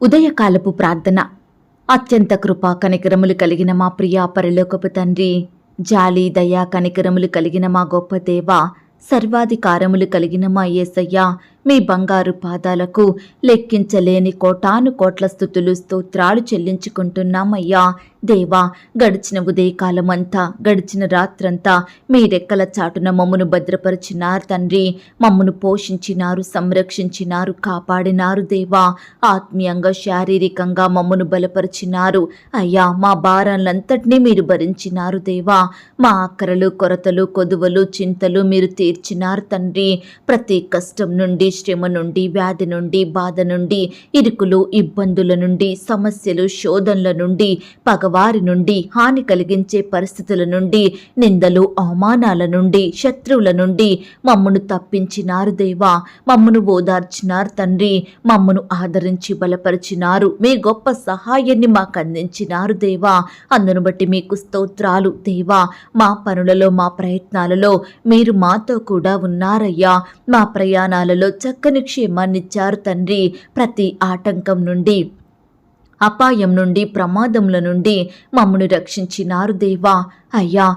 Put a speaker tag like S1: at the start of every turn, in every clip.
S1: ఉదయకాలపు ప్రార్థన. అత్యంత కృపా కనికరములు కలిగిన మా ప్రియా పరలోకపు తండ్రి జాలి దయా కనికరములు కలిగిన మా గొప్ప దేవ సర్వాధికారములు కలిగిన మా యేసయ్య మీ బంగారు పాదాలకు లెక్కించలేని కోటాను కోట్ల స్థుతులు స్తోత్రాలు చెల్లించుకుంటున్నామయ్యా. దేవా గడిచిన ఉదయకాలమంతా గడిచిన రాత్రంతా మీ రెక్కల చాటున మమ్మను భద్రపరిచినారు తండ్రి. మమ్మను పోషించినారు సంరక్షించినారు కాపాడినారు దేవా. ఆత్మీయంగా శారీరకంగా మమ్మను బలపరిచినారు. అయ్యా మా భారాలంతటినీ మీరు భరించినారు దేవా. మా అక్కరలు కొరతలు కొదువలు చింతలు మీరు తీర్చినారు తండ్రి. ప్రతి కష్టం నుండి శ్రమ నుండి వ్యాధి నుండి బాధ నుండి ఇరుకులు ఇబ్బందుల నుండి సమస్యలు శోధనల నుండి పగవారి నుండి హాని కలిగించే పరిస్థితుల నుండి నిందలు అవమానాల నుండి శత్రువుల నుండి మమ్మను తప్పించినారు దేవా. మమ్మను ఓదార్చినారు తండ్రి. మమ్మను ఆదరించి బలపరిచినారు. మీ గొప్ప సహాయాన్ని మాకు అందించినారు దేవా. అందును బట్టి మీకు స్తోత్రాలు దేవా. మా పనులలో మా ప్రయత్నాలలో మీరు మాతో కూడా ఉన్నారయ్యా. మా ప్రయాణాలలో చక్కని క్షేమాన్నిచ్చారు తండ్రి ప్రతి ఆటంకం నుండి. అపాయం నుండి ప్రమాదముల నుండి మమ్మను రక్షించినారు దేవా. అయ్యా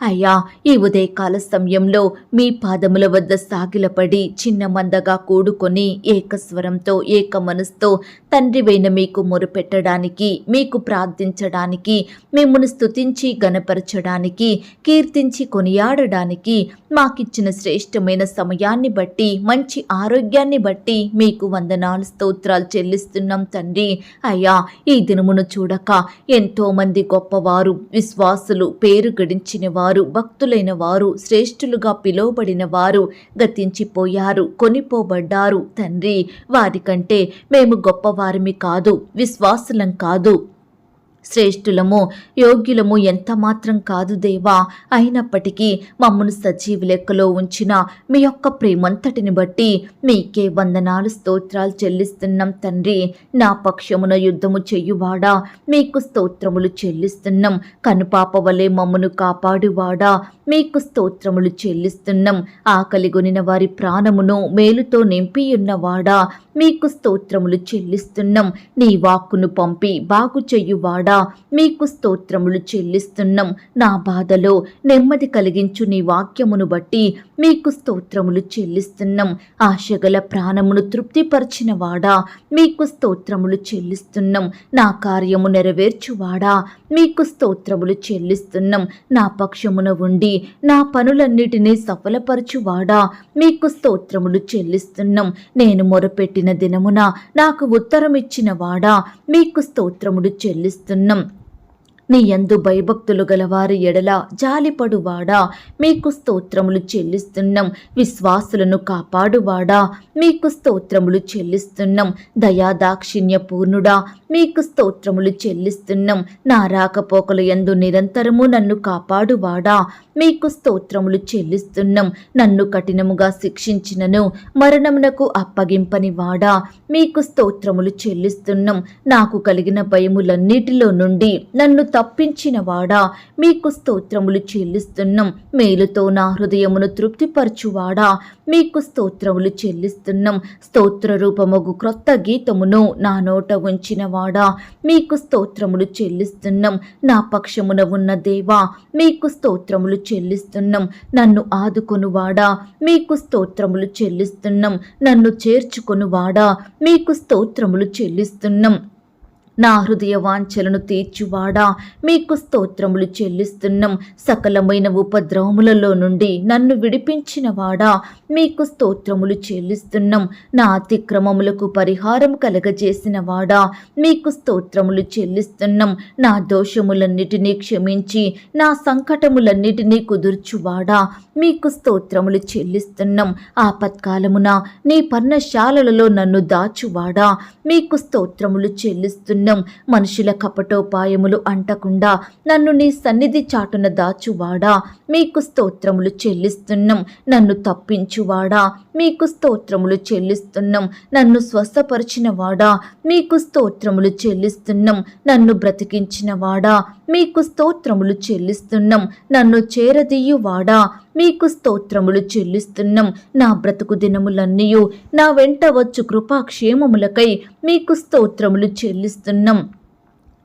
S1: అయ్యా ఈ ఉదయకాల సమయంలో మీ పాదముల వద్ద సాగిలపడి చిన్న మందగా కూడుకొని ఏకస్వరంతో ఏక మనసుతో తండ్రివైన మీకు మొరుపెట్టడానికి మీకు ప్రార్థించడానికి మిమ్మల్ని స్తుతించి గనపరచడానికి కీర్తించి కొనియాడడానికి మాకిచ్చిన శ్రేష్టమైన సమయాన్ని బట్టి మంచి ఆరోగ్యాన్ని బట్టి మీకు వందనాలు స్తోత్రాలు చెల్లిస్తున్నాం తండ్రి. అయ్యా ఈ దినమును చూడక ఎంతోమంది గొప్పవారు విశ్వాసులు పేరు గడించిన వారు భక్తులైన వారు శ్రేష్ఠులుగా పిలువబడిన వారు గతించిపోయారు కొనిపోబడ్డారు తండ్రి. వారికంటే మేము గొప్పవారిమి కాదు విశ్వాసులం కాదు. శ్రేష్ఠులము యోగ్యులము ఎంత మాత్రం కాదు దేవా. అయినప్పటికీ మమ్మను సజీవ లెక్కలో ఉంచిన మీ యొక్క ప్రేమంతటిని బట్టి మీకే వందనాలు స్తోత్రాలు చెల్లిస్తున్నాం తండ్రి. నా పక్షమున యుద్ధము చెయ్యువాడా మీకు స్తోత్రములు చెల్లిస్తున్నాం. కనుపాప వలె మమ్మను కాపాడువాడా? మీకు స్తోత్రములు చెల్లిస్తున్నాం. ఆకలిగొనిన వారి ప్రాణమును మేలుతో నింపియున్నవాడా? మీకు స్తోత్రములు చెల్లిస్తున్నాం. నీ వాక్కును పంపి బాగు చెయ్యువాడా మీకు స్తోత్రములు చెల్లిస్తున్నాం. నా బాధలో నెమ్మది కలిగించు నీ వాక్యమును బట్టి మీకు స్తోత్రములు చెల్లిస్తున్నాం. ఆశగల ప్రాణమును తృప్తిపరిచిన వాడా మీకు స్తోత్రములు చెల్లిస్తున్నాం. నా కార్యము నెరవేర్చువాడా మీకు స్తోత్రములు చెల్లిస్తున్నాం. నా పక్షమున ఉండి నా పనులన్నిటినీ సఫలపరచువాడా మీకు స్తోత్రములు చెల్లిస్తున్నాం. నేను మొరపెట్టిన దినమున నాకు ఉత్తరం ఇచ్చిన వాడా మీకు స్తోత్రములు చెల్లిస్తున్నాం. నీ యందు భయభక్తులు గలవారి ఎడల జాలిపడువాడా? మీకు స్తోత్రములు చెల్లిస్తున్నాం. విశ్వాసులను కాపాడువాడా? మీకు స్తోత్రములు చెల్లిస్తున్నాం. దయాదాక్షిణ్య పూర్ణుడా మీకు స్తోత్రములు చెల్లిస్తున్నాం. నా రాకపోకల ఎందు నిరంతరము నన్ను కాపాడువాడా? మీకు స్తోత్రములు చెల్లిస్తున్నాం. నన్ను కఠినముగా శిక్షించినను మరణమునకు అప్పగింపని వాడా మీకు స్తోత్రములు చెల్లిస్తున్నాం. నాకు కలిగిన భయములన్నిటిలో నుండి నన్ను తప్పించిన వాడా మీకు స్తోత్రములు చెల్లిస్తున్నాం. మేలుతో నా హృదయమును తృప్తిపరచువాడా? మీకు స్తోత్రములు చెల్లిస్తున్నాం. స్తోత్ర రూపముగు క్రొత్త గీతమును నా నోట ఉంచిన వాడా మీకు స్తోత్రములు చెల్లిస్తున్నాం. నా పక్షమున ఉన్న దేవా మీకు స్తోత్రములు చెల్లిస్తున్నాం. నన్ను ఆదుకొనువాడా? మీకు స్తోత్రములు చెల్లిస్తున్నాం. నన్ను చేర్చుకొనువాడా? మీకు స్తోత్రములు చెల్లిస్తున్నాం. నా హృదయ వాంఛలను తీర్చువాడా? మీకు స్తోత్రములు చెల్లిస్తున్నాం. సకలమైన ఉపద్రవములలో నుండి నన్ను విడిపించిన వాడా మీకు స్తోత్రములు చెల్లిస్తున్నాం. నా అతిక్రమములకు పరిహారం కలగజేసిన వాడా మీకు స్తోత్రములు చెల్లిస్తున్నాం. నా దోషములన్నిటినీ క్షమించి నా సంకటములన్నిటినీ కుదుర్చువాడా? మీకు స్తోత్రములు చెల్లిస్తున్నాం. ఆపత్కాలమున నీ పర్ణశాలలలో నన్ను దాచువాడా? మీకు స్తోత్రములు చెల్లిస్తున్నాం. మనుషుల కపటోపాయములు అంటకుండా నన్ను నీ సన్నిధి చాటున దాచువాడా? మీకు స్తోత్రములు చెల్లిస్తున్నాం. నన్ను తప్పించువాడా? మీకు స్తోత్రములు చెల్లిస్తున్నాం. నన్ను స్వస్థపరిచిన వాడా మీకు స్తోత్రములు చెల్లిస్తున్నాం. నన్ను బ్రతికించిన వాడా మీకు స్తోత్రములు చెల్లిస్తున్నాం. నన్ను చేరదీయువాడా? మీకు స్తోత్రములు చెల్లిస్తున్నాం. నా బ్రతుకు దినములన్నీయు నా వెంట వచ్చు కృపాక్షేమములకై మీకు స్తోత్రములు చెల్లిస్తున్నాం.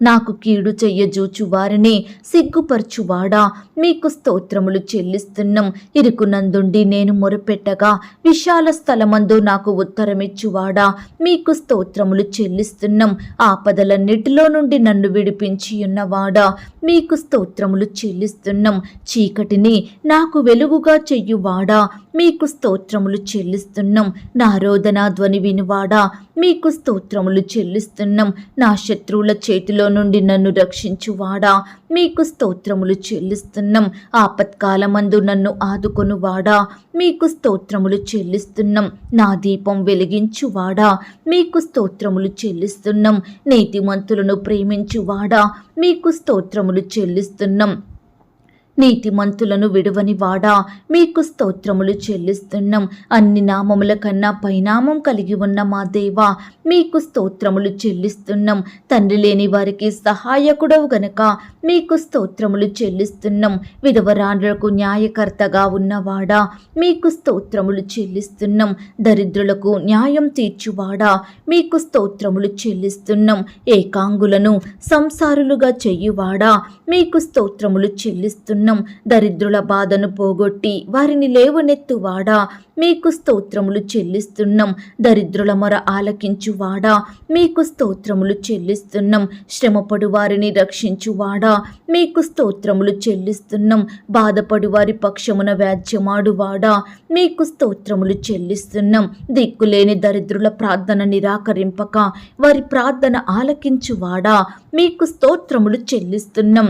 S1: నాకు కీడు చెయ్యజూచువారిని సిగ్గుపరచువాడా? మీకు స్తోత్రములు చెల్లిస్తున్నాం. ఇరుకునందుండి నేను మొరపెట్టగా విశాల స్థలమందు నాకు ఉత్తరమిచ్చువాడా? మీకు స్తోత్రములు చెల్లిస్తున్నాం. ఆపదలన్నిటిలో నుండి నన్ను విడిపించి ఉన్నవాడా మీకు స్తోత్రములు చెల్లిస్తున్నాం. చీకటిని నాకు వెలుగుగా చెయ్యువాడా? మీకు స్తోత్రములు చెల్లిస్తున్నాం. నా రోదనా ధ్వని వినువాడా? మీకు స్తోత్రములు చెల్లిస్తున్నాం. నా శత్రువుల చేతిలో నుండి నన్ను రక్షించువాడా? మీకు స్తోత్రములు చెల్లిస్తున్నాం. ఆపత్కాలమందు నన్ను ఆదుకొనువాడా? మీకు స్తోత్రములు చెల్లిస్తున్నాం. నా దీపం వెలిగించువాడా? మీకు స్తోత్రములు చెల్లిస్తున్నాం. నీతిమంతులను ప్రేమించువాడా? మీకు స్తోత్రములు చెల్లిస్తున్నాం. నీతిమంతులను విడువని వాడా. మీకు స్తోత్రములు చెల్లిస్తున్నాం. అన్ని నామముల కన్నా పైనామం కలిగి ఉన్న మా దేవా మీకు స్తోత్రములు చెల్లిస్తున్నాం. తండ్రి లేని వారికి సహాయకుడవు గనక మీకు స్తోత్రములు చెల్లిస్తున్నాం. విధవరాండ్రులకు న్యాయకర్తగా ఉన్నవాడా మీకు స్తోత్రములు చెల్లిస్తున్నాం. దరిద్రులకు న్యాయం తీర్చువాడా మీకు స్తోత్రములు చెల్లిస్తున్నాం. ఏకాంగులను సంసారులుగా చెయ్యువాడా మీకు స్తోత్రములు చెల్లిస్తున్నాం. దరిద్రుల బాధను పోగొట్టి వారిని లేవనెత్తువాడా? మీకు స్తోత్రములు చెల్లిస్తున్నాం. దరిద్రుల మొర ఆలకించువాడా? మీకు స్తోత్రములు చెల్లిస్తున్నాం. శ్రమపడు వారిని రక్షించువాడా? మీకు స్తోత్రములు చెల్లిస్తున్నాం. బాధపడు వారి పక్షమున వ్యాజ్యమాడువాడా? మీకు స్తోత్రములు చెల్లిస్తున్నాం. దిక్కులేని దరిద్రుల ప్రార్థన నిరాకరింపక వారి ప్రార్థన ఆలకించువాడా? మీకు స్తోత్రములు చెల్లిస్తున్నాం.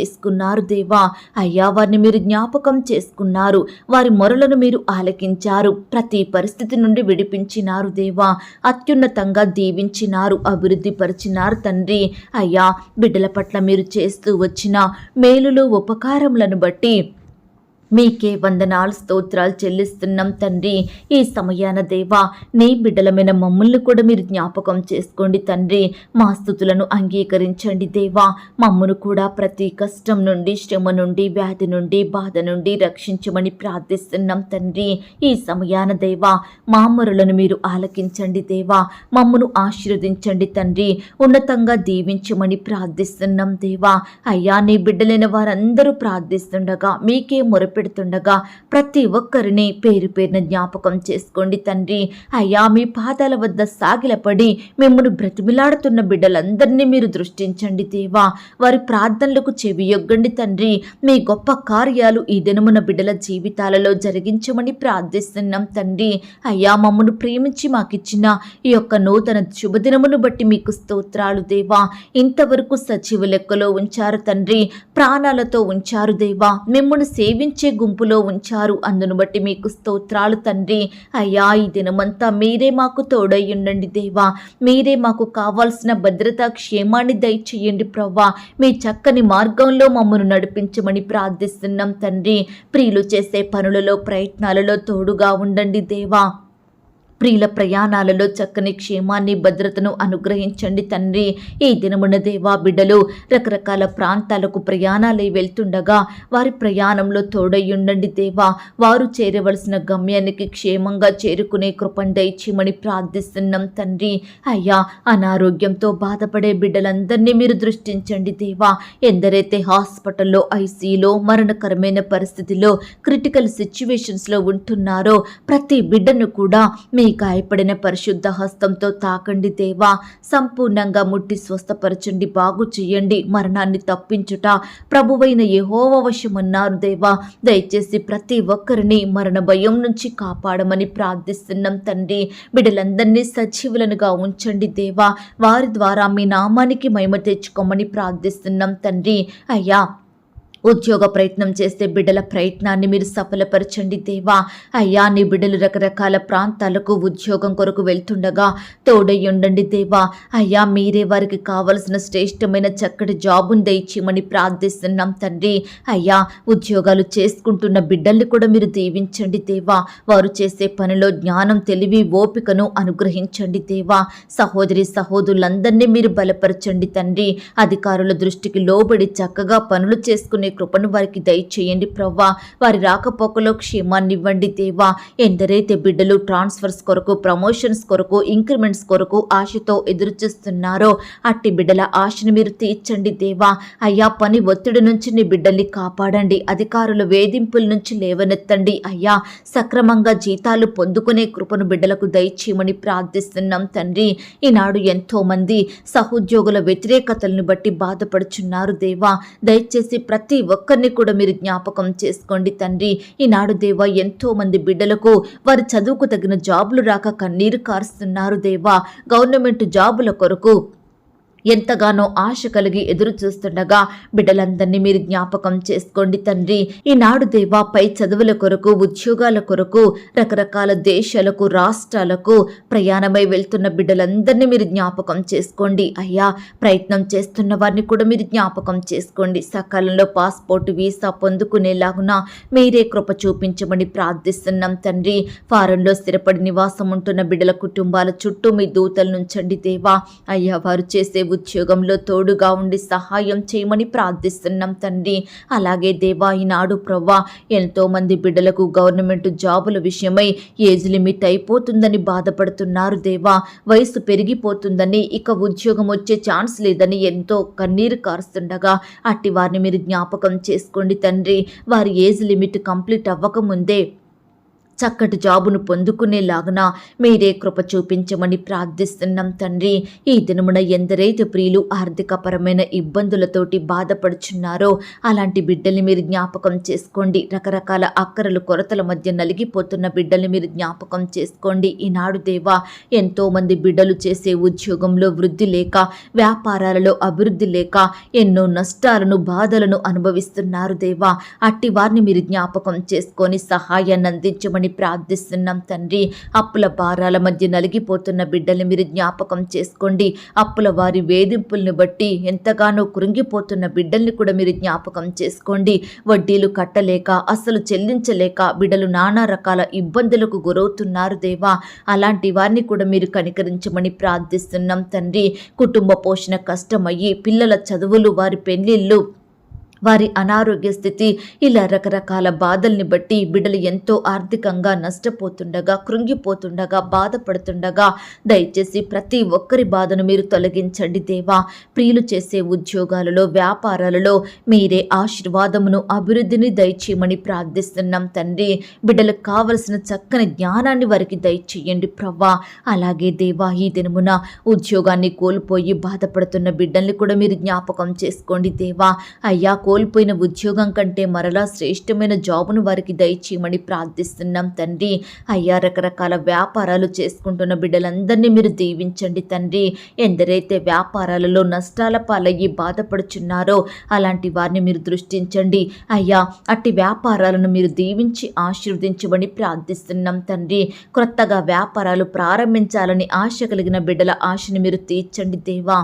S1: చేసుకున్నారు దేవా. అయ్యా వారిని మీరు జ్ఞాపకం చేసుకున్నారు. వారి మొరలను మీరు ఆలకించారు. ప్రతి పరిస్థితి నుండి విడిపించినారు దేవా. అత్యున్నతంగా దీవించినారు అభివృద్ధి పరిచినారు తండ్రి. అయ్యా బిడ్డల పట్ల మీరు చేస్తూ వచ్చిన మేలులు ఉపకారములను బట్టి మీకే వందనాలు స్తోత్రాలు చెల్లిస్తున్నాం తండ్రి. ఈ సమయాన దేవా నీ బిడ్డలమైన మమ్మల్ని కూడా మీరు జ్ఞాపకం చేసుకోండి తండ్రి. మా స్థుతులను అంగీకరించండి దేవా. మమ్మను కూడా ప్రతి కష్టం నుండి శ్రమ నుండి వ్యాధి నుండి బాధ నుండి రక్షించమని ప్రార్థిస్తున్నాం తండ్రి. ఈ సమయాన దేవా మా మొరలను మీరు ఆలకించండి దేవా. మమ్మను ఆశీర్వదించండి తండ్రి. ఉన్నతంగా దీవించమని ప్రార్థిస్తున్నాం దేవా. అయ్యా నీ బిడ్డలైన వారందరూ ప్రార్థిస్తుండగా మీకే పెడుతుండగా ప్రతి ఒక్కరిని పేరు పేరున జ్ఞాపకం చేసుకోండి తండ్రి. అయ్యా మీ పాదాల వద్ద సాగిలపడి మిమ్మల్ని బ్రతిమిలాడుతున్న బిడ్డలందరినీ మీరు దృష్టించండి దేవా. వారి ప్రార్థనలకు చెవియొగ్గండి తండ్రి. మీ గొప్ప కార్యాలు ఈ దినమున బిడ్డల జీవితాలలో జరిగించమని ప్రార్థిస్తున్నాం తండ్రి. అయ్యా మమ్మను ప్రేమించి మాకిచ్చిన ఈ యొక్క నూతన శుభదినమును బట్టి మీకు స్తోత్రాలు దేవా. ఇంతవరకు సచివ లెక్కలో ఉంచారు తండ్రి. ప్రాణాలతో ఉంచారు దేవా. మిమ్మల్ని సేవించే గుంపులో ఉంచారు. అందును బట్టి మీకు స్తోత్రాలు తండ్రి. అయ్యా ఈ దినమంతా మీరే మాకు తోడై ఉండండి దేవా. మీరే మాకు కావాల్సిన భద్రత క్షేమాన్ని దయచేయండి ప్రవ్వా. మీ చక్కని మార్గంలో మమ్మను నడిపించమని ప్రార్థిస్తున్నాం తండ్రి. ప్రియులు చేసే పనులలో ప్రయత్నాలలో తోడుగా ఉండండి దేవా. ప్రియుల ప్రయాణాలలో చక్కని క్షేమాన్ని భద్రతను అనుగ్రహించండి తండ్రి. ఈ దినమున దేవా బిడ్డలు రకరకాల ప్రాంతాలకు ప్రయాణాలై వెళ్తుండగా వారి ప్రయాణంలో తోడయ్యుండండి దేవా. వారు చేరవలసిన గమ్యానికి క్షేమంగా చేరుకునే కృపను దయచేయమని ప్రార్థిస్తున్నాం తండ్రి. అయ్యా అనారోగ్యంతో బాధపడే బిడ్డలందరినీ మీరు దృష్టించండి దేవా. ఎందరైతే హాస్పిటల్లో ఐసీలో మరణకరమైన పరిస్థితిలో క్రిటికల్ సిచ్యువేషన్స్లో ఉంటున్నారో ప్రతి బిడ్డను కూడా మీ గాయపడిన పరిశుద్ధ హస్తంతో తాకండి దేవా. సంపూర్ణంగా ముట్టి స్వస్థపరచండి బాగు చేయండి మరణాన్ని తప్పించుట. ప్రభువైన యహోవ వశమన్నారు దేవా. దయచేసి ప్రతి ఒక్కరిని మరణ భయం నుంచి కాపాడమని ప్రార్థిస్తున్నాం తండ్రి. బిడ్డలందరినీ సజీవులనుగా ఉంచండి దేవా. వారి ద్వారా మీ నామానికి మహిమ తెచ్చుకోమని ప్రార్థిస్తున్నాం తండ్రి. అయ్యా ఉద్యోగ ప్రయత్నం చేసే బిడ్డల ప్రయత్నాన్ని మీరు సఫలపరచండి దేవా. అయ్యా నీ బిడ్డలు రకరకాల ప్రాంతాలకు ఉద్యోగం కొరకు వెళ్తుండగా తోడయ్యుండండి దేవా. అయ్యా మీరే వారికి కావలసిన శ్రేష్టమైన చక్కటి జాబును దయచేయమని ప్రార్థిస్తున్నాం తండ్రి. అయ్యా ఉద్యోగాలు చేసుకుంటున్న బిడ్డల్ని కూడా మీరు దీవించండి దేవా. వారు చేసే పనిలో జ్ఞానం తెలివి ఓపికను అనుగ్రహించండి దేవా. సహోదరి సహోదరులందరినీ మీరు బలపరచండి తండ్రి. అధికారుల దృష్టికి లోబడి చక్కగా పనులు చేసుకునే కృపను వారికి దయచేయండి ప్రవ్వా. వారి రాకపోకలో క్షేమాన్ని ఇవ్వండి దేవా. ఎందరైతే బిడ్డలు ట్రాన్స్ఫర్స్ కొరకు ప్రమోషన్స్ కొరకు ఇంక్రిమెంట్స్ కొరకు ఆశతో ఎదురు చూస్తున్నారో అట్టి బిడ్డల ఆశను మీరు తీర్చండి దేవా. అయ్యా పని ఒత్తిడి నుంచి నీ బిడ్డల్ని కాపాడండి. అధికారుల వేధింపుల నుంచి లేవనెత్తండి. అయ్యా సక్రమంగా జీతాలు పొందుకునే కృపను బిడ్డలకు దయచేయమని ప్రార్థిస్తున్నాం తండ్రి. ఈనాడు ఎంతో మంది సహోద్యోగుల వ్యతిరేకతలను బట్టి బాధపడుచున్నారు దేవా. దయచేసి ప్రతి ఒక్కరిని కూడా మీరు జ్ఞాపకం చేసుకోండి తండ్రి. ఈనాడు దేవా ఎంతో మంది బిడ్డలకు వారి చదువుకు తగిన జాబులు రాక కన్నీరు కారుస్తున్నారు దేవా. గవర్నమెంట్ జాబుల కొరకు ఎంతగానో ఆశ కలిగి ఎదురు చూస్తుండగా బిడ్డలందరినీ మీరు జ్ఞాపకం చేసుకోండి తండ్రి. ఈనాడు దేవా పై చదువుల కొరకు ఉద్యోగాల కొరకు రకరకాల దేశాలకు రాష్ట్రాలకు ప్రయాణమై వెళ్తున్న బిడ్డలందరినీ మీరు జ్ఞాపకం చేసుకోండి. అయ్యా ప్రయత్నం చేస్తున్న వారిని కూడా మీరు జ్ఞాపకం చేసుకోండి. సకాలంలో పాస్పోర్ట్ వీసా పొందుకునేలాగున మీరే కృప చూపించమని ప్రార్థిస్తున్నాం తండ్రి. ఫారంలో స్థిరపడి నివాసం ఉంటున్న బిడ్డల కుటుంబాల చుట్టూ మీ దూతలు నుంచండి దేవా. అయ్యా వారు చేసే ఉద్యోగంలో తోడుగా ఉండి సహాయం చేయమని ప్రార్థిస్తున్నాం తండ్రి. అలాగే దేవా ఈనాడు ప్రవ్వా ఎంతో మంది బిడ్డలకు గవర్నమెంట్ జాబుల విషయమై ఏజ్ లిమిట్ అయిపోతుందని బాధపడుతున్నారు దేవా. వయసు పెరిగిపోతుందని ఇక ఉద్యోగం వచ్చే ఛాన్స్ లేదని ఎంతో కన్నీరు కారుస్తుండగా అట్టి వారిని మీరు జ్ఞాపకం చేసుకోండి తండ్రి. వారి ఏజ్ లిమిట్ కంప్లీట్ అవ్వకముందే చక్కటి జాబును పొందుకునేలాగున మీరే కృప చూపించమని ప్రార్థిస్తున్నాం తండ్రి. ఈ దినమున ఎందరైతే ప్రియులు ఆర్థికపరమైన ఇబ్బందులతోటి బాధపడుచున్నారో అలాంటి బిడ్డల్ని మీరు జ్ఞాపకం చేసుకోండి. రకరకాల అక్కరలు కొరతల మధ్య నలిగిపోతున్న బిడ్డల్ని మీరు జ్ఞాపకం చేసుకోండి. ఈనాడు దేవా ఎంతో మంది బిడ్డలు చేసే ఉద్యోగంలో వృద్ధి లేక వ్యాపారాలలో అభివృద్ధి లేక ఎన్నో నష్టాలను బాధలను అనుభవిస్తున్నారు దేవా. అట్టి వారిని మీరు జ్ఞాపకం చేసుకొని సహాయాన్ని అందించమని ప్రార్థిస్తున్నాం తండ్రి. అప్పుల భారాల మధ్య నలిగిపోతున్న బిడ్డల్ని మీరు జ్ఞాపకం చేసుకోండి. అప్పుల వారి వేధింపుల్ని బట్టి ఎంతగానో కృంగిపోతున్న బిడ్డల్ని కూడా మీరు జ్ఞాపకం చేసుకోండి. వడ్డీలు కట్టలేక అసలు చెల్లించలేక బిడ్డలు నానా రకాల ఇబ్బందులకు గురవుతున్నారు దేవా. అలాంటి వారిని కూడా మీరు కనికరించమని ప్రార్థిస్తున్నాం తండ్రి. కుటుంబ పోషణ కష్టమయ్యి పిల్లల చదువులు వారి పెళ్ళిళ్ళు వారి అనారోగ్య స్థితి ఇలా రకరకాల బాధల్ని బట్టి బిడ్డలు ఎంతో ఆర్థికంగా నష్టపోతుండగా కృంగిపోతుండగా బాధపడుతుండగా దయచేసి ప్రతి ఒక్కరి బాధను మీరు తొలగించండి దేవా. ప్రియులు చేసే ఉద్యోగాలలో వ్యాపారాలలో మీరే ఆశీర్వాదమును అభివృద్ధిని దయచేయమని ప్రార్థిస్తున్నాం తండ్రి. బిడ్డలకు కావలసిన చక్కని జ్ఞానాన్ని వారికి దయచేయండి ప్రవ్వా. అలాగే దేవా ఈ దినమున ఉద్యోగాన్ని కోల్పోయి బాధపడుతున్న బిడ్డల్ని కూడా మీరు జ్ఞాపకం చేసుకోండి దేవా. అయ్యా కోల్పోయిన ఉద్యోగం కంటే మరలా శ్రేష్టమైన జాబును వారికి దయచేయమని ప్రార్థిస్తున్నాం తండ్రి. అయ్యా రకరకాల వ్యాపారాలు చేసుకుంటున్న బిడ్డలందరినీ మీరు దీవించండి తండ్రి. ఎందరైతే వ్యాపారాలలో నష్టాల పాలయ్యి బాధపడుచున్నారో అలాంటి వారిని మీరు దృష్టించండి. అయ్యా అట్టి వ్యాపారాలను మీరు దీవించి ఆశీర్వదించమని ప్రార్థిస్తున్నాం తండ్రి. క్రొత్తగా వ్యాపారాలు ప్రారంభించాలని ఆశ కలిగిన బిడ్డల ఆశని మీరు తీర్చండి దేవా.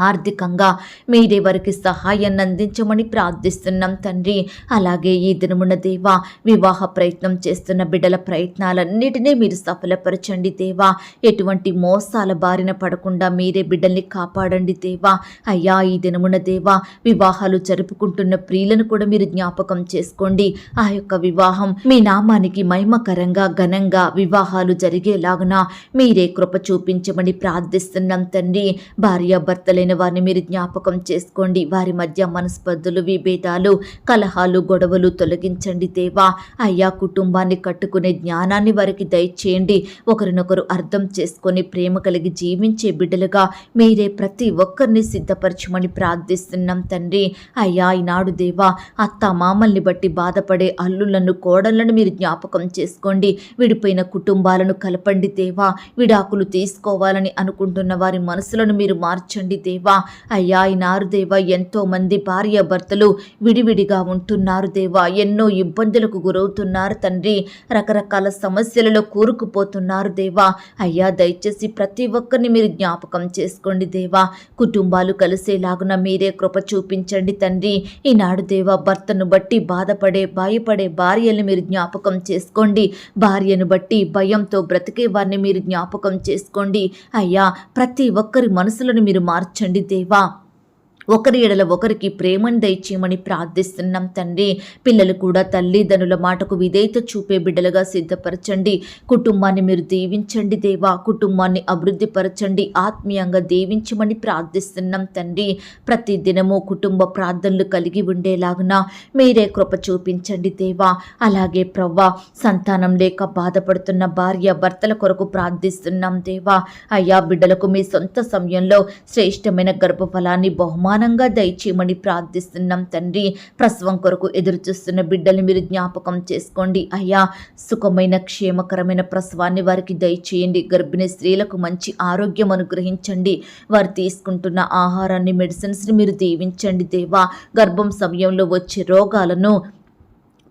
S1: ఆర్థికంగా మీరే వారికి సహాయాన్ని అందించమని ప్రార్థిస్తున్నాం తండ్రి. అలాగే ఈ దినమున దేవా వివాహ ప్రయత్నం చేస్తున్న బిడ్డల ప్రయత్నాలన్నిటినీ మీరు సఫలపరచండి దేవా. ఎటువంటి మోసాల బారిన పడకుండా మీరే బిడ్డల్ని కాపాడండి దేవా. అయ్యా ఈ దినమున దేవా వివాహాలు జరుపుకుంటున్న ప్రియులను కూడా మీరు జ్ఞాపకం చేసుకోండి. ఆ యొక్క వివాహం మీ నామానికి మహిమకరంగా ఘనంగా వివాహాలు జరిగేలాగున మీరే కృప చూపించమని ప్రార్థిస్తున్నాం తండ్రి. భార్యాభర్తలైన వారిని మీరు జ్ఞాపకం చేసుకోండి. వారి మధ్య మనస్పర్ధలు విభేదాలు కలహాలు గొడవలు తొలగించండి దేవా. అయ్యా కుటుంబాన్ని కట్టుకునే జ్ఞానాన్ని వారికి దయచేయండి. ఒకరినొకరు అర్థం చేసుకొని ప్రేమ కలిగి జీవించే బిడ్డలుగా మీరే ప్రతి ఒక్కరిని సిద్ధపరచమని ప్రార్థిస్తున్నాం తండ్రి. అయ్యా ఈనాడు దేవా అత్త మామల్ని బట్టి బాధపడే అల్లులను కోడళ్ళను మీరు జ్ఞాపకం చేసుకోండి. విడిపోయిన కుటుంబాలను కలపండి దేవా. విడాకులు తీసుకోవాలని అనుకుంటున్న వారి మనసులను మీరు మార్చండి దేవా. అయ్యా ఈనారు దేవా ఎంతో మంది భార్య భర్తలు విడివిడిగా ఉంటున్నారు దేవా. ఎన్నో ఇబ్బందులకు గురవుతున్నారు తండ్రి. రకరకాల సమస్యలలో కూరుకుపోతున్నారు దేవా. అయ్యా దయచేసి ప్రతి ఒక్కరిని మీరు జ్ఞాపకం చేసుకోండి దేవా. కుటుంబాలు కలిసేలాగున మీరే కృప చూపించండి తండ్రి. ఈనాడు దేవా భర్తను బట్టి బాధపడే భయపడే భార్యల్ని మీరు జ్ఞాపకం చేసుకోండి. భార్యను బట్టి భయంతో బ్రతికే వారిని మీరు జ్ఞాపకం చేసుకోండి. అయ్యా ప్రతి ఒక్కరి మనసులను మీరు మార్చండి. దేవా ఒకరి ఎడల ఒకరికి ప్రేమను దయచేయమని ప్రార్థిస్తున్నాం తండ్రి. పిల్లలు కూడా తల్లిదండ్రుల మాటకు విధేయత చూపే బిడ్డలుగా సిద్ధపరచండి. కుటుంబాన్ని మీరు దీవించండి దేవా. కుటుంబాన్ని అభివృద్ధిపరచండి. ఆత్మీయంగా దీవించమని ప్రార్థిస్తున్నాం తండ్రి. ప్రతి దినము కుటుంబ ప్రార్థనలు కలిగి ఉండేలాగున మీరే కృప చూపించండి దేవా. అలాగే ప్రవ్వా సంతానం లేక బాధపడుతున్న భార్య భర్తల కొరకు ప్రార్థిస్తున్నాం దేవా. అయ్యా బిడ్డలకు మీ సొంత సమయంలో శ్రేష్టమైన గర్భఫలాన్ని బహుమానం సమానంగా దయచేయమని ప్రార్థిస్తున్నాం తండ్రి. ప్రసవం కొరకు ఎదురు చూస్తున్న బిడ్డల్ని మీరు జ్ఞాపకం చేసుకోండి. అయ్యా సుఖమైన క్షేమకరమైన ప్రసవాన్ని వారికి దయచేయండి. గర్భిణీ స్త్రీలకు మంచి ఆరోగ్యం అనుగ్రహించండి. వారు తీసుకుంటున్న ఆహారాన్ని మెడిసిన్స్ని మీరు దీవించండి దేవా. గర్భం సమయంలో వచ్చే రోగాలను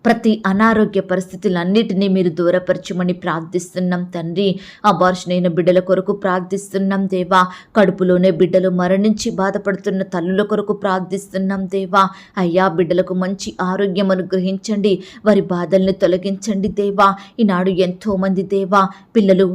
S1: ప్రతి అనారోగ్య పరిస్థితులన్నిటినీ మీరు దూరపరచమని ప్రార్థిస్తున్నాం తండ్రి. అబార్షన్ అయిన బిడ్డల కొరకు ప్రార్థిస్తున్నాం దేవా. కడుపులోనే బిడ్డలు మరణించి బాధపడుతున్న తల్లుల కొరకు ప్రార్థిస్తున్నాం దేవా. అయ్యా బిడ్డలకు మంచి ఆరోగ్యం అనుగ్రహించండి. వారి బాధల్ని తొలగించండి దేవా. ఈనాడు ఎంతోమంది దేవా పిల్లలు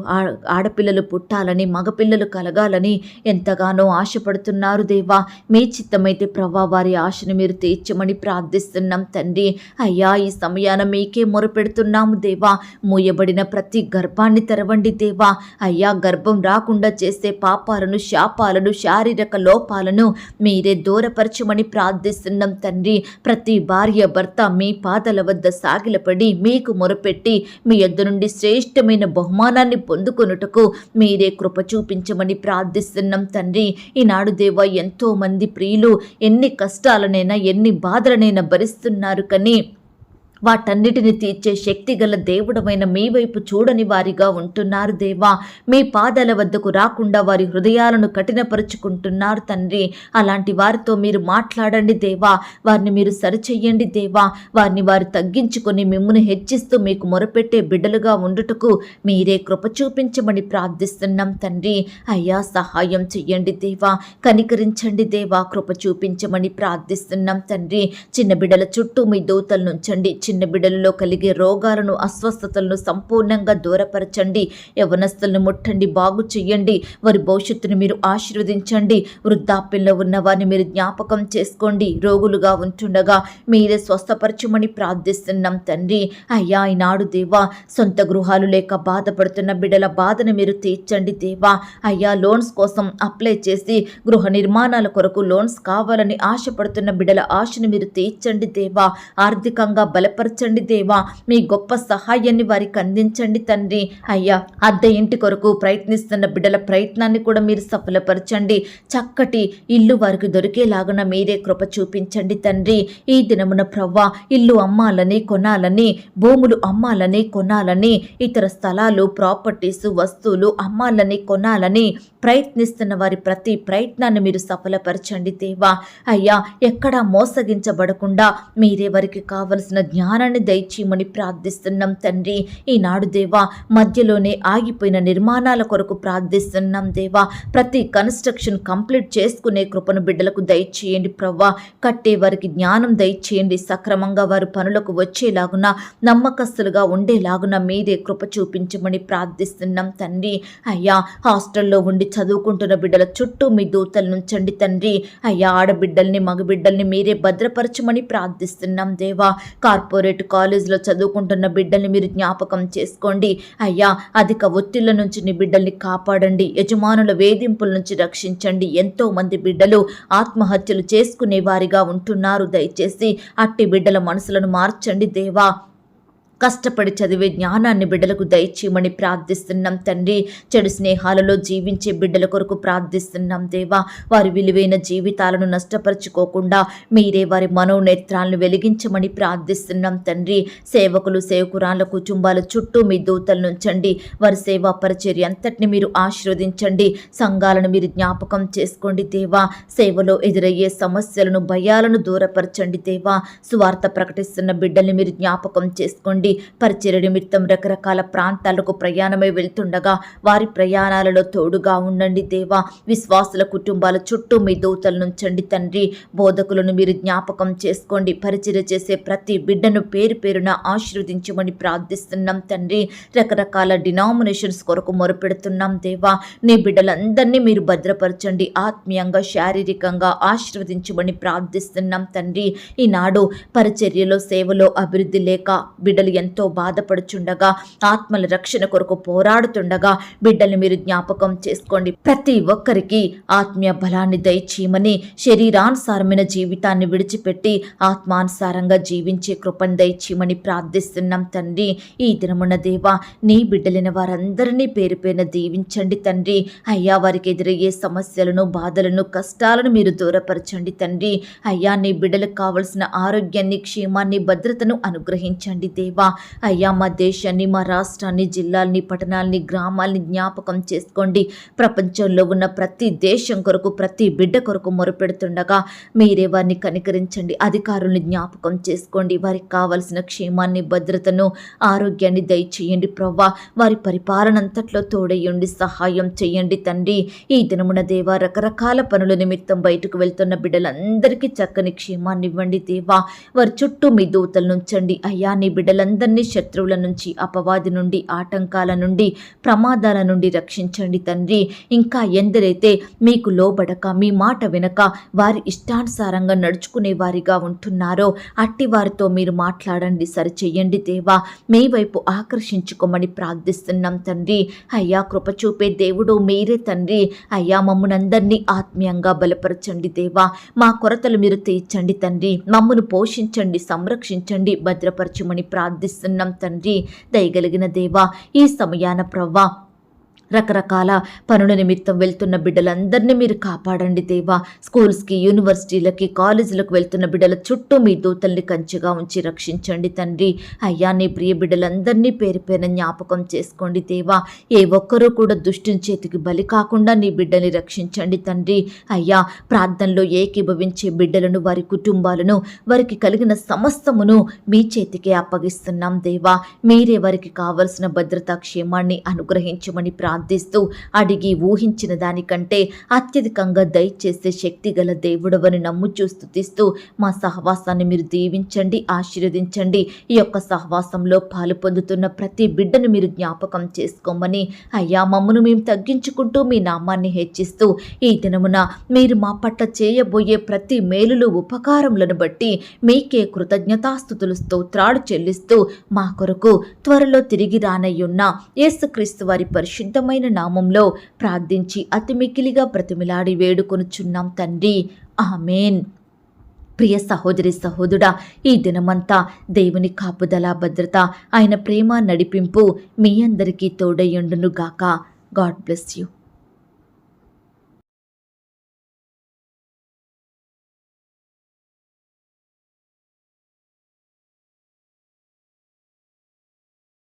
S1: ఆడపిల్లలు పుట్టాలని మగపిల్లలు కలగాలని ఎంతగానో ఆశపడుతున్నారు దేవా. మీ చిత్తమైతే ప్రభా వారి ఆశను మీరు తీర్చమని ప్రార్థిస్తున్నాం తండ్రి. అయ్యా ఈ సమయాన మీకే మొరపెడుతున్నాము దేవా. మూయబడిన ప్రతి గర్భాన్ని తెరవండి దేవా. అయ్యా గర్భం రాకుండా చేసే పాపాలను శాపాలను శారీరక లోపాలను మీరే దూరపరచమని ప్రార్థిస్తున్నాం తండ్రి. ప్రతి భార్య భర్త మీ పాదల వద్ద సాగిలపడి మీకు మొరపెట్టి మీ యొద్ద నుండి శ్రేష్టమైన బహుమానాన్ని పొందుకొనుటకు మీరే కృప చూపించమని ప్రార్థిస్తున్నాం తండ్రి. ఈనాడు దేవ ఎంతో మంది ప్రియులు ఎన్ని కష్టాలనైనా ఎన్ని బాధలనైనా భరిస్తున్నారు కానీ వాటన్నిటిని తీర్చే శక్తి గల దేవుడమైన మీ వైపు చూడని వారిగా ఉంటున్నారు దేవా. మీ పాదాల వద్దకు రాకుండా వారి హృదయాలను కఠినపరుచుకుంటున్నారు తండ్రి. అలాంటి వారితో మీరు మాట్లాడండి దేవా. వారిని మీరు సరిచెయ్యండి దేవా. వారిని వారు తగ్గించుకొని మిమ్మల్ని హెచ్చిస్తూ మీకు మొరపెట్టే బిడ్డలుగా ఉండుటకు మీరే కృప చూపించమని ప్రార్థిస్తున్నాం తండ్రి. అయ్యా సహాయం చెయ్యండి దేవా. కనికరించండి దేవా. కృప చూపించమని ప్రార్థిస్తున్నాం తండ్రి. చిన్న బిడ్డల చుట్టూ మీ దూతలు నుంచండి చిన్న బిడ్డలలో కలిగే రోగాలను అస్వస్థతలను సంపూర్ణంగా దూరపరచండి. యవనస్తులను ముట్టండి బాగు చెయ్యండి. వారి భవిష్యత్తును మీరు ఆశీర్వదించండి. వృద్ధాప్యంలో ఉన్న వారిని మీరు జ్ఞాపకం చేసుకోండి. రోగులుగా ఉంటుండగా మీరే స్వస్థపరచమని ప్రార్థిస్తున్నాం తండ్రి. అయ్యా ఈనాడు దేవా సొంత గృహాలు లేక బాధపడుతున్న బిడ్డల బాధను మీరు తీర్చండి దేవా. అయ్యా లోన్స్ కోసం అప్లై చేసి గృహ నిర్మాణాల కొరకు లోన్స్ కావాలని ఆశపడుతున్న బిడ్డల ఆశను మీరు తీర్చండి దేవా. ఆర్థికంగా బలప బలపరచండి దేవా. మీ గొప్ప సహాయాన్ని వారికి అందించండి తండ్రి. అయ్యా అద్దె ఇంటి కొరకు ప్రయత్నిస్తున్న బిడ్డల ప్రయత్నాన్ని కూడా మీరు సఫలపరచండి. చక్కటి ఇల్లు వారికి దొరికేలాగున మీరే కృప చూపించండి తండ్రి. ఈ దినమున ప్రవ్వా ఇల్లు అమ్మాలని కొనాలని భూములు అమ్మాలని కొనాలని ఇతర స్థలాలు ప్రాపర్టీస్ వస్తువులు అమ్మాలని కొనాలని ప్రయత్నిస్తున్న వారి ప్రతి ప్రయత్నాన్ని మీరు సఫలపరచండి దేవా. అయ్యా ఎక్కడా మోసగించబడకుండా మీరే వారికి కావలసిన జ్ఞానాన్ని దయచేయమని ప్రార్థిస్తున్నాం తండ్రి. ఈనాడు దేవా మధ్యలోనే ఆగిపోయిన నిర్మాణాల కొరకు ప్రార్థిస్తున్నాం దేవా. ప్రతి కన్స్ట్రక్షన్ కంప్లీట్ చేసుకునే కృపను బిడ్డలకు దయచేయండి ప్రవ్వా. కట్టే వారికి జ్ఞానం దయచేయండి. సక్రమంగా వారు పనులకు వచ్చేలాగున నమ్మకస్తులుగా ఉండేలాగున మీరే కృప చూపించమని ప్రార్థిస్తున్నాం తండ్రి. అయ్యా హాస్టల్లో ఉండి చదువుకుంటున్న బిడ్డల చుట్టూ మీ దూతలు నుంచండి తండ్రి. అయ్యా ఆడబిడ్డల్ని మగబిడ్డల్ని మీరే భద్రపరచమని ప్రార్థిస్తున్నాం దేవా. కార్పొరేట్ కాలేజీలో చదువుకుంటున్న బిడ్డల్ని మీరు జ్ఞాపకం చేసుకోండి. అయ్యా అధిక ఒత్తిళ్ళ నుంచి నీ బిడ్డల్ని కాపాడండి. యజమానుల వేధింపుల నుంచి రక్షించండి. ఎంతో మంది బిడ్డలు ఆత్మహత్యలు చేసుకునే వారిగా ఉంటున్నారు. దయచేసి అట్టి బిడ్డల మనసులను మార్చండి దేవా. కష్టపడి చదివే జ్ఞానాన్ని బిడ్డలకు దయచేయమని ప్రార్థిస్తున్నాం తండ్రి. చెడు స్నేహాలలో జీవించే బిడ్డల కొరకు ప్రార్థిస్తున్నాం దేవా. వారి విలువైన జీవితాలను నష్టపరుచుకోకుండా మీరే వారి మనోనేత్రాలను వెలిగించమని ప్రార్థిస్తున్నాం తండ్రి. సేవకులు సేవకురాళ్ళ కుటుంబాల చుట్టూ మీ దూతలను ఉంచండి. వారి సేవా పరిచర్య అంతటిని మీరు ఆశీర్వదించండి. సంఘాలను మీరు జ్ఞాపకం చేసుకోండి దేవా. సేవలో ఎదురయ్యే సమస్యలను భయాలను దూరపరచండి దేవా. సువార్త ప్రకటిస్తున్న బిడ్డల్ని మీరు జ్ఞాపకం చేసుకోండి. పరిచయ నిమిత్తం రకరకాల ప్రాంతాలకు ప్రయాణమై వెళ్తుండగా వారి ప్రయాణాలలో తోడుగా ఉండండి దేవా. విశ్వాసుల కుటుంబాల చుట్టూ మీ దూతలు నుంచండి తండ్రి. బోధకులను మీరు జ్ఞాపకం చేసుకోండి. పరిచయ చేసే ప్రతి బిడ్డను పేరు పేరున ఆశీర్వదించమని ప్రార్థిస్తున్నాం తండ్రి. రకరకాల డినామినేషన్స్ కొరకు మొరపెడుతున్నాం దేవా. నీ బిడ్డలందరినీ మీరు భద్రపరచండి. ఆత్మీయంగా శారీరకంగా ఆశీర్వదించమని ప్రార్థిస్తున్నాం తండ్రి. ఈనాడు పరిచర్యలో సేవలో అభివృద్ధి లేక బిడ్డలు ఎంతో బాధపడుచుండగా ఆత్మల రక్షణ కొరకు పోరాడుతుండగా బిడ్డల్ని మీరు జ్ఞాపకం చేసుకోండి. ప్రతి ఒక్కరికి ఆత్మీయ బలాన్ని దయచేయమని శరీరానుసారమైన జీవితాన్ని విడిచిపెట్టి ఆత్మానుసారంగా జీవించే కృపను దయచేయమని ప్రార్థిస్తున్నాం తండ్రి. ఈ దినమున దేవ నీ బిడ్డలైన వారందరినీ పేరు పైన దీవించండి తండ్రి. అయ్యా వారికి ఎదురయ్యే సమస్యలను బాధలను కష్టాలను మీరు దూరపరచండి తండ్రి. అయ్యా నీ బిడ్డలకు కావలసిన ఆరోగ్యాన్ని క్షేమాన్ని భద్రతను అనుగ్రహించండి దేవా. అయ్యా మా దేశాన్ని మా రాష్ట్రాన్ని జిల్లాల్ని పట్టణాలని గ్రామాల్ని జ్ఞాపకం చేసుకోండి. ప్రపంచంలో ఉన్న ప్రతి దేశం కొరకు ప్రతి బిడ్డ కొరకు మొరపెడుతుండగా మీరే వారిని కనికరించండి అధికారుల్ని జ్ఞాపకం చేసుకోండి. వారికి కావలసిన క్షేమాన్ని భద్రతను ఆరోగ్యాన్ని దయచేయండి ప్రవ్వా. వారి పరిపాలన అంతట్లో తోడయ్యండి సహాయం చేయండి తండ్రి. ఈ దినమున దేవా రకరకాల పనుల నిమిత్తం బయటకు వెళ్తున్న బిడ్డలందరికీ చక్కని క్షేమాన్ని ఇవ్వండి దేవా. వారి చుట్టూ మీ దూతలు నుంచండి అయ్యా నీ బిడ్డలందరూ బిడ్డలందరినీ శత్రువుల నుంచి అపవాది నుండి ఆటంకాల నుండి ప్రమాదాల నుండి రక్షించండి తండ్రి. ఇంకా ఎందరైతే మీకు లోబడక మీ మాట వినక వారి ఇష్టానుసారంగా నడుచుకునే వారిగా ఉంటున్నారో అట్టి వారితో మీరు మాట్లాడండి సరిచేయండి దేవా. మీ వైపు ఆకర్షించుకోమని ప్రార్థిస్తున్నాం తండ్రి. అయ్యా కృప చూపే దేవుడు మీరే తండ్రి. అయ్యా మమ్మల్నందరినీ ఆత్మీయంగా బలపరచండి దేవా. మా కొరతలు మీరు తీర్చండి తండ్రి. మమ్మను పోషించండి సంరక్షించండి భద్రపరచమని ప్రార్థిస్తున్నాం తండ్రి దయగలిగిన దేవా ఈ సమయాన ప్రవ్వా రకరకాల పనుల నిమిత్తం వెళ్తున్న బిడ్డలందరినీ మీరు కాపాడండి దేవా. స్కూల్స్కి యూనివర్సిటీలకి కాలేజీలకు వెళ్తున్న బిడ్డల చుట్టూ మీ దూతల్ని కంచెగా ఉంచి రక్షించండి తండ్రి. అయ్యా నీ ప్రియ బిడ్డలందరినీ పేరు పేరు జ్ఞాపకం చేసుకోండి దేవా. ఏ ఒక్కరూ కూడా దుష్టిని చేతికి బలి కాకుండా నీ బిడ్డని రక్షించండి తండ్రి. అయ్యా ప్రార్థనలో ఏకీభవించే బిడ్డలను వారి కుటుంబాలను వారికి కలిగిన సమస్తమును మీ చేతికే అప్పగిస్తున్నాం దేవా. మీరే వారికి కావలసిన భద్రతా క్షేమాన్ని అనుగ్రహించమని ప్రార్థిస్తూ అడిగి ఊహించిన దానికంటే అత్యధికంగా దయచేసే శక్తి గల దేవుడవని నమ్ముచూ స్థుతిస్తూ మా సహవాసాన్ని మీరు దీవించండి ఆశీర్వదించండి. ఈ యొక్క సహవాసంలో పాలు పొందుతున్న ప్రతి బిడ్డను మీరు జ్ఞాపకం చేసుకోమని. అయ్యా మమ్మను మేము తగ్గించుకుంటూ మీ నామాన్ని హెచ్చిస్తూ ఈ దినమున మీరు మా పట్ల చేయబోయే ప్రతి మేలులు ఉపకారములను బట్టి మీకే కృతజ్ఞతాస్థుతులు స్తోత్రాడు చెల్లిస్తూ మా కొరకు త్వరలో తిరిగి రానయ్యున్న యేసుక్రీస్తు వారి పరిశుద్ధ పరిశుద్ధమైన నామంలో ప్రార్థించి అతి మికిలిగా ప్రతిమిలాడి వేడుకొనుచున్నాం తండ్రి. ఆమెన్. ప్రియ సహోదరి సహోదరుడా ఈ దినమంతా దేవుని కాపుదల భద్రత ఆయన ప్రేమ నడిపింపు మీ అందరికీ తోడయ్యుండునుగాక. God bless you.